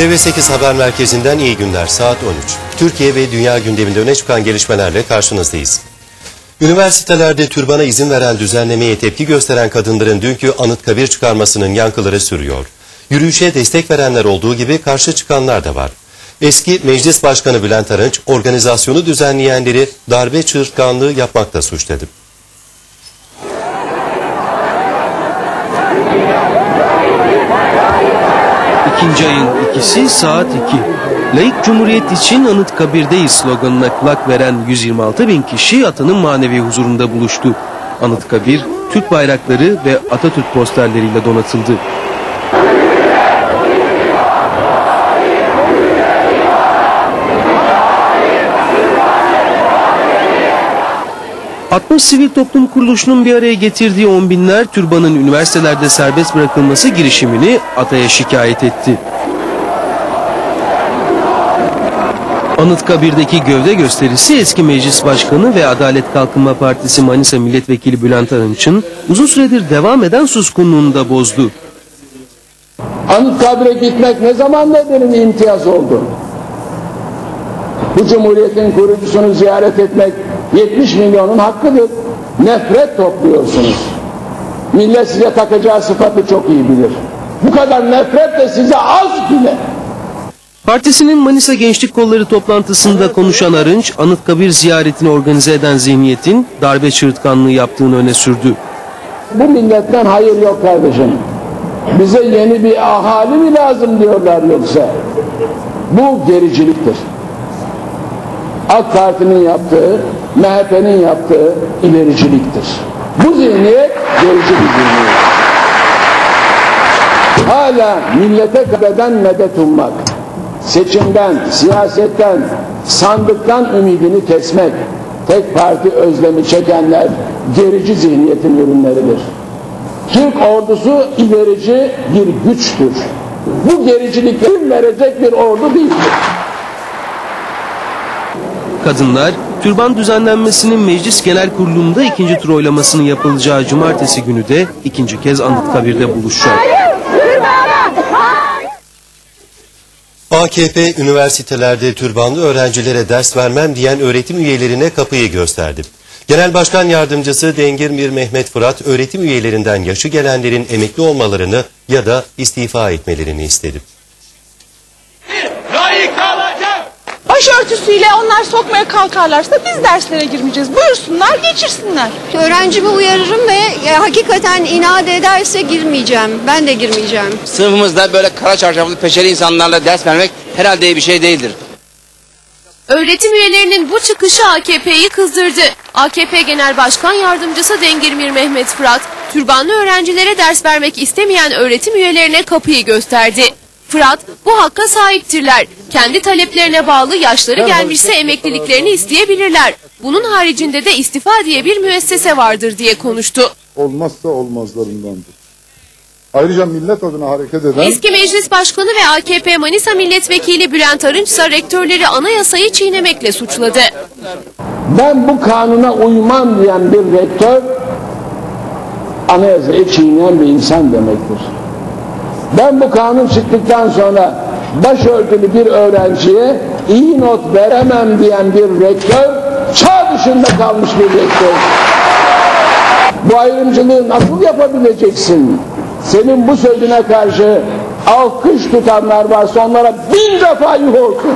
TV8 Haber Merkezi'nden iyi günler. Saat 13. Türkiye ve dünya gündeminde öne çıkan gelişmelerle karşınızdayız. Üniversitelerde türbana izin veren düzenlemeye tepki gösteren kadınların dünkü Anıtkabir çıkarmasının yankıları sürüyor. Yürüyüşe destek verenler olduğu gibi karşı çıkanlar da var. Eski Meclis Başkanı Bülent Arınç, organizasyonu düzenleyenleri darbe çığırtkanlığı yapmakta suçladı. İkinci ikisi saat 2. Layık Cumhuriyet için Anıtkabir'deyiz sloganına kulak veren 126 bin kişi atanın manevi huzurunda buluştu. Anıtkabir, Türk bayrakları ve Atatürk posterleriyle donatıldı. 60 sivil toplum kuruluşunun bir araya getirdiği on binler türbanın üniversitelerde serbest bırakılması girişimini ATA'ya şikayet etti. Anıtkabir'deki gövde gösterisi eski meclis başkanı ve Adalet Kalkınma Partisi Manisa Milletvekili Bülent Arınç'ın uzun süredir devam eden suskunluğunu da bozdu. Anıtkabir'e gitmek ne zaman benim imtiyaz oldu? Bu cumhuriyetin kurucusunu ziyaret etmek 70 milyonun hakkıdır. Nefret topluyorsunuz. Millet size takacağı sıfatı çok iyi bilir. Bu kadar nefret de size az bile. Partisinin Manisa Gençlik Kolları toplantısında konuşan Arınç, Anıtkabir ziyaretini organize eden zihniyetin darbe çığırtkanlığı yaptığını öne sürdü. Bu milletten hayır yok kardeşim. Bize yeni bir ahali mi lazım diyorlar yoksa. Bu gericiliktir. AK Parti'nin yaptığı, MHP'nin yaptığı ilericiliktir. Bu zihniyet gerici bir zihniyet. Hala millete kadeden medet ummak, seçimden, siyasetten, sandıktan ümidini kesmek, tek parti özlemi çekenler gerici zihniyetin ürünleridir. Türk ordusu ilerici bir güçtür. Bu gericilikleri verecek bir ordu değildir. Kadınlar, türban düzenlenmesinin Meclis Genel Kurulu'nda ikinci tur oylamasının yapılacağı cumartesi günü de ikinci kez Anıtkabir'de buluşacak. AKP üniversitelerde türbanlı öğrencilere ders vermem diyen öğretim üyelerine kapıyı gösterdi. Genel Başkan Yardımcısı Dengirmir Mehmet Fırat öğretim üyelerinden yaşı gelenlerin emekli olmalarını ya da istifa etmelerini istedi. kalacak. Başörtüsüyle onlar sokmaya kalkarlarsa biz derslere girmeyeceğiz. Buyursunlar, geçirsinler. Öğrencimi uyarırım ve e, hakikaten inat ederse girmeyeceğim. Ben de girmeyeceğim. Sınıfımızda böyle kara çarşaflı peçeli insanlarla ders vermek herhalde iyi bir şey değildir. Öğretim üyelerinin bu çıkışı AKP'yi kızdırdı. AKP Genel Başkan Yardımcısı Dengirmir Mehmet Fırat, türbanlı öğrencilere ders vermek istemeyen öğretim üyelerine kapıyı gösterdi. Fırat, bu hakka sahiptirler. Kendi taleplerine bağlı yaşları gelmişse emekliliklerini isteyebilirler. Bunun haricinde de istifa diye bir müessese vardır diye konuştu. olmazsa olmazlarındandır. Ayrıca millet adına hareket eden Eski Meclis Başkanı ve AKP Manisa Milletvekili Bülent Arınç ise rektörleri anayasayı çiğnemekle suçladı. Ben bu kanuna uymam diyen bir rektör anayasayı çiğneyen bir insan demektir. Ben bu kanun çıktıktan sonra başörtülü bir öğrenciye iyi not veremem diyen bir rektör çağ dışında kalmış bir rektör. Bu ayrımcılığı nasıl yapabileceksin? Senin bu sözüne karşı alkış tutanlar varsa onlara bin defa yuh olsun.